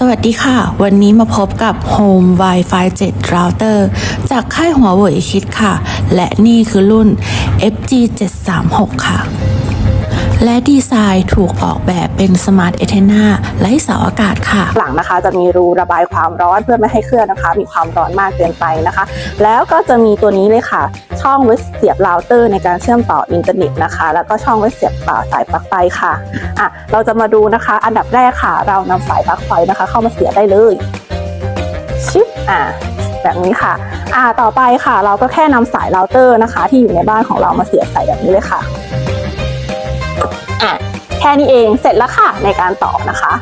สวัสดีค่ะ วันนี้มาพบกับ Home Wi-Fi 7 Router จากค่ายหัวเว่ยคิดค่ะ และนี่คือรุ่น FG 736ค่ะ และดีไซน์ถูกออกแบบเป็น Smart a n t e n n a ไร้เสาอากาศค่ะ หลังนะคะจะมีรูระบายความร้อนเพื่อไม่ให้เครื่องนะคะ มีความร้อนมากเกินไปนะคะ แล้วก็จะมีตัวนี้เลยค่ะ ช่องไว้เสียบเราเตอร์ในการเชื่อมต่ออินเทอร์เน็ตนะคะ แล้วก็ช่องไว้เสียบต่อสายปลั๊กไฟค่ะอะ เราจะมาดูนะคะ อันดับแรกค่ะ เรานำสายปลั๊กไฟนะคะ เข้ามาเสียบได้เลยชิปอะแบบนี้ค่ะ อ่าต่อไปค่ะ เราก็แค่นำสายเราเตอร์นะคะ ที่อยู่ในบ้านของเรามาเสียบใส่แบบนี้เลยค่ะอะ แค่นี้เองเสร็จแล้วค่ะในการต่อนะคะ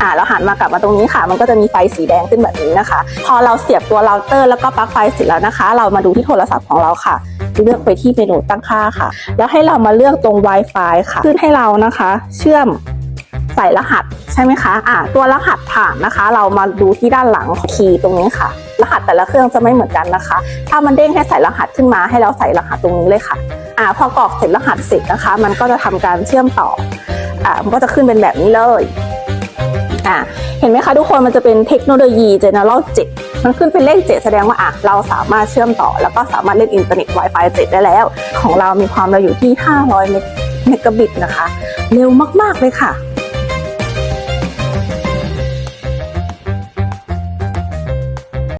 อ่าเราหันมากลับมาตรงนี้ค่ะ มันก็จะมีไฟสีแดงขึ้นแบบนี้นะคะ พอเราเสียบตัวเราเตอร์แล้วก็ปลั๊กไฟเสร็จแล้วนะคะ เรามาดูที่โทรศัพท์ของเราค่ะ เลือกไปที่เมนูตั้งค่าค่ะ แล้วให้เรามาเลือกตรง Wi-Fi ค่ะ ขึ้นให้เรานะคะ เชื่อมใส่รหัสใช่ไหมคะอ่าตัวรหัสผ่านนะคะ เรามาดูที่ด้านหลังคีย์ตรงนี้ค่ะ รหัสแต่ละเครื่องจะไม่เหมือนกันนะคะ ถ้ามันเด้งให้ใส่รหัสขึ้นมาให้เราใส่รหัสตรงนี้เลยค่ะ อ่าพอกรอกเสร็จรหัสเสร็จนะคะ มันก็จะทำการเชื่อมต่ออ่ามันก็จะขึ้นเป็นแบบนี้เลยอ่าเห็นไหมคะทุกคนมันจะเป็นเทคโนโลยี General 7 มันขึ้นเป็นเลข 7 แสดงว่าอะเราสามารถเชื่อมต่อ แล้วก็สามารถเล่นอินเทอร์เน็ต Wi-Fi 7 ได้แล้ว ของเรามีความเร็วอยู่ที่ 500 เมกะบิตนะคะ เร็วมากๆเลยค่ะ